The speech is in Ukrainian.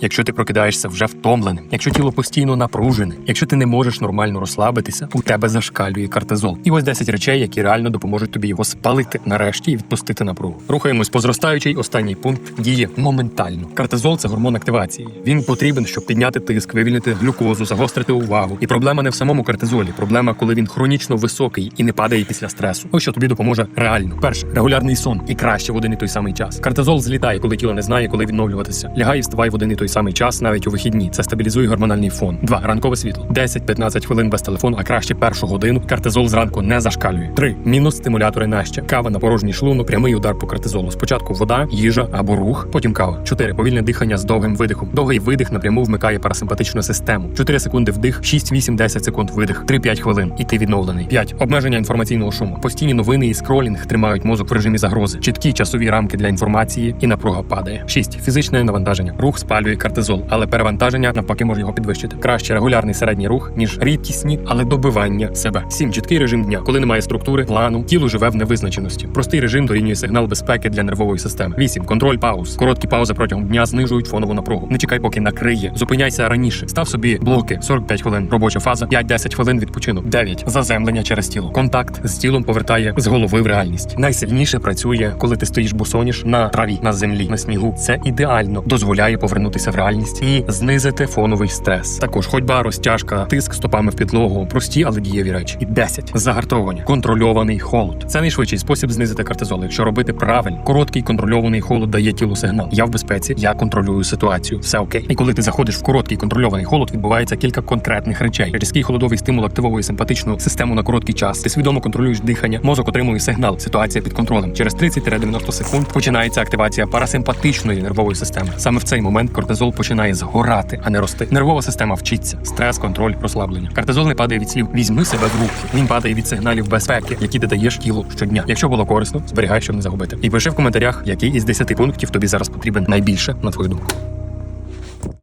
якщо ти прокидаєшся вже втомленим, якщо тіло постійно напружене, якщо ти не можеш нормально розслабитися, у тебе зашкалює кортизол. І ось 10 речей, які реально допоможуть тобі його спалити нарешті і відпустити напругу. Рухаємось по зростаючій. Останній пункт діє моментально. Кортизол це гормон активації. Він потрібен, щоб підняти тиск, вивільнити глюкозу, загострити увагу. І проблема не в самому кортизолі. Проблема, коли він хронічно високий і не падає після стресу. Ось що тобі допоможе реально. Перше регулярний сон і краще в один і той самий час. Кортизол злітає, коли тіло не знає, коли відновлюватися. Лягай і вставай в один і той самий час, навіть у вихідні. Це стабілізує гормональний фон. Два ранкове світло. 10-15 хвилин без телефону, а краще першу годину. Кортизол зранку не зашкалює. Три мінус стимулятори наща. Кава на порожній шлунок, прямий удар по кортизолу. Спочатку вода, їжа або рух, потім кава. 4. повільне дихання з довгим видихом. Довгий видих напряму вмикає парасимпатичну систему. 4 секунди вдих, 6, 8, 10 секунд видих, 3-5 хвилин, і ти відновлений. 5. обмеження інформаційного шуму. Постійні новини і скролінг тримають мозок в режимі загрози. Чіткі часові рамки для інформації і напруга падає. 6. фізичне навантаження. Рух спалює кортизол, але перевантаження навпаки може його підвищити. Краще регулярний середній рух, ніж рідкісні, але добивання себе. 7. чіткий режим дня, коли немає структури, плану, тіло живе в невизначеності. Простий режим дорівнює сигнал безпеки для нервової системи. 8. контроль пауз. Короткі паузи протягом дня знижують фонову напругу. Не чекай, поки накриє. Зупиняйся раніше. Став собі блоки 45 хвилин. Робоча фаза, 5-10 хвилин відпочинок. 9. заземлення через тіло. Контакт з тілом повертає з голови в реальність. Найсильніше працює, коли ти стоїш босоніж на траві, на землі, на снігу. Це ідеально дозволяє повернутися в реальність і знизити фоновий стрес. Також ходьба, розтяжка, тиск стопами в підлогу, прості, але дієві речі. І 10. загартовування, контрольований холод. Це найшвидший спосіб знизити кортизол, якщо робити правильно. Короткий контрольований холод дає тілу сигнал. Я в безпеці, я контролюю ситуацію. Все окей. І коли ти заходиш в короткий контрольований холод, відбувається кілька конкретних речей. Різкий холодовий стимул активовує симпатичну систему на короткий час. Ти свідомо контролюєш дихання, мозок отримує сигнал. Ситуація під контролем. Через 30-90 секунд починається активація парасимпатичної нервової системи. Саме в цей момент кортизол починає згорати, а не рости. Нервова система вчиться. Стрес, контроль, розслаблення. Кортизол не падає від слів. Візьми себе в руки. Він падає від сигналів безпеки, які ти даєш тілу щодня. Якщо було корисно, зберігай, щоб не загубити. І пиши в коментарях, який із 10 пунктів тобі зараз потрібен найбільше на твою думку.